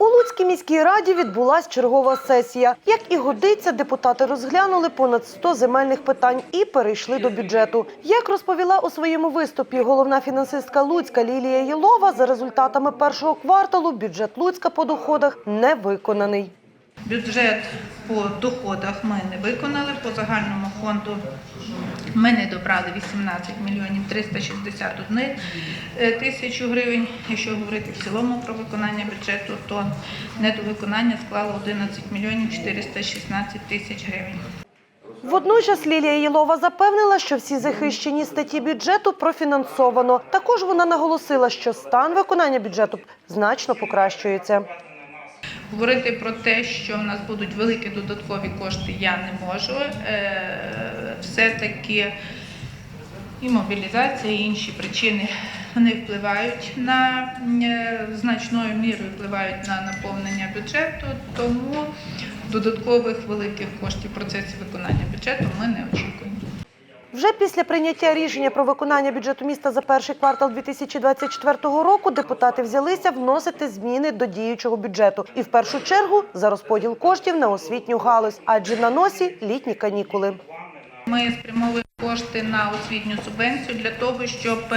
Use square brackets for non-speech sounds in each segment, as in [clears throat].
У Луцькій міській раді відбулась чергова сесія. Як і годиться, депутати розглянули понад 100 земельних питань і перейшли до бюджету. Як розповіла у своєму виступі головна фінансистка Луцька Лілія Єлова, за результатами першого кварталу бюджет Луцька по доходах не виконаний. Бюджет по доходах ми не виконали, по загальному фонду ми не добрали 18 мільйонів 361 е, тисячу гривень. Якщо говорити в цілому про виконання бюджету, то недовиконання склало 11 мільйонів 416 тисяч гривень. Водночас Лілія Єлова запевнила, що всі захищені статті бюджету профінансовано. Також вона наголосила, що стан виконання бюджету значно покращується. Говорити про те, що в нас будуть великі додаткові кошти, я не можу. Е, Все-таки і мобілізація, і інші причини вони впливають на е, значною мірою впливають на наповнення бюджету, тому додаткових великих коштів в процесі виконання бюджету ми не очікуємо. Вже після прийняття рішення про виконання бюджету міста за перший квартал 2024 року депутати взялися вносити зміни до діючого бюджету і в першу чергу за розподіл коштів на освітню галузь, адже на носі літні канікули. Ми спрямовуємо кошти на освітню субвенцію для того, щоб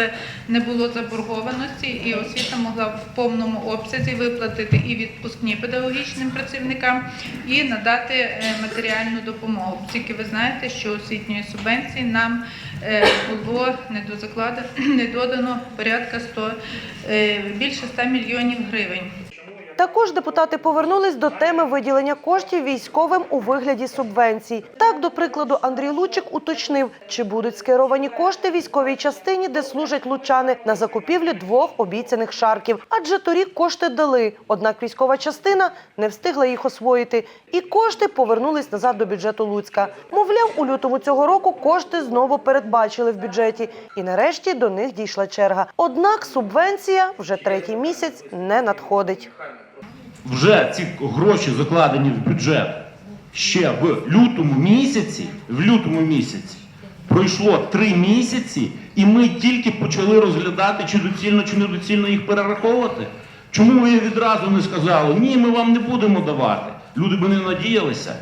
не було заборгованості, і освіта могла в повному обсязі виплатити і відпускні педагогічним працівникам, і надати е, матеріальну допомогу. Тільки ви знаєте, що освітньої субвенції нам е, було недозакладено, [clears throat] не додано порядка 100, е, більше 100 мільйонів гривень. Також депутати повернулись до теми виділення коштів військовим у вигляді субвенцій. Так, до прикладу, Андрій Лучик уточнив, чи будуть скеровані кошти військовій частині, де служать лучани, на закупівлю двох обіцяних шарків. Адже торік кошти дали. Однак військова частина не встигла їх освоїти, і кошти повернулись назад до бюджету Луцька. Мовляв, у лютому цього року кошти знову передбачили в бюджеті, і нарешті до них дійшла черга. Однак субвенція вже третій місяць не надходить. Вже ці гроші закладені в бюджет ще в лютому місяці, в лютому місяці пройшло три місяці, і ми тільки почали розглядати, чи доцільно, чи недоцільно їх перераховувати. Чому ви відразу не сказали, ні, ми вам не будемо давати? Люди би не надіялися.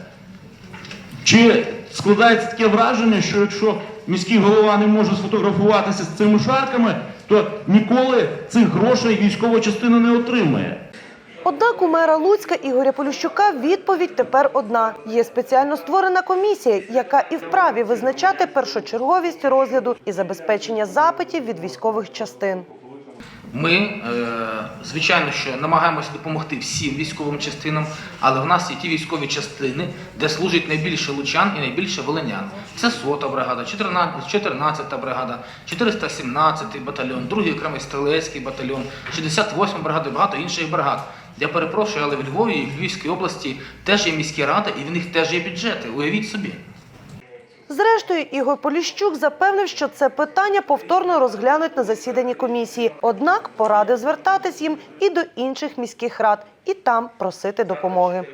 Чи складається таке враження, що якщо міський голова не може сфотографуватися з цими шарками, то ніколи цих грошей військова частина не отримає? Однак у мера Луцька Ігоря Полющука відповідь тепер одна: є спеціально створена комісія, яка і вправі визначати першочерговість розгляду і забезпечення запитів від військових частин. Ми, е, звичайно, що намагаємося допомогти всім військовим частинам, але в нас є ті військові частини, де служить найбільше лучан і найбільше волинян. Це сота бригада, 14-та бригада, 417-й батальйон, 2-й окремий стрілецький батальйон, 68-ма бригада і багато інших бригад. Я перепрошую, але в Львові в Львівській області теж є міські ради, і в них теж є бюджети. Уявіть собі. Зрештою, Ігор Поліщук запевнив, що це питання повторно розглянуть на засіданні комісії. Однак порадив звертатись їм і до інших міських рад, і там просити допомоги.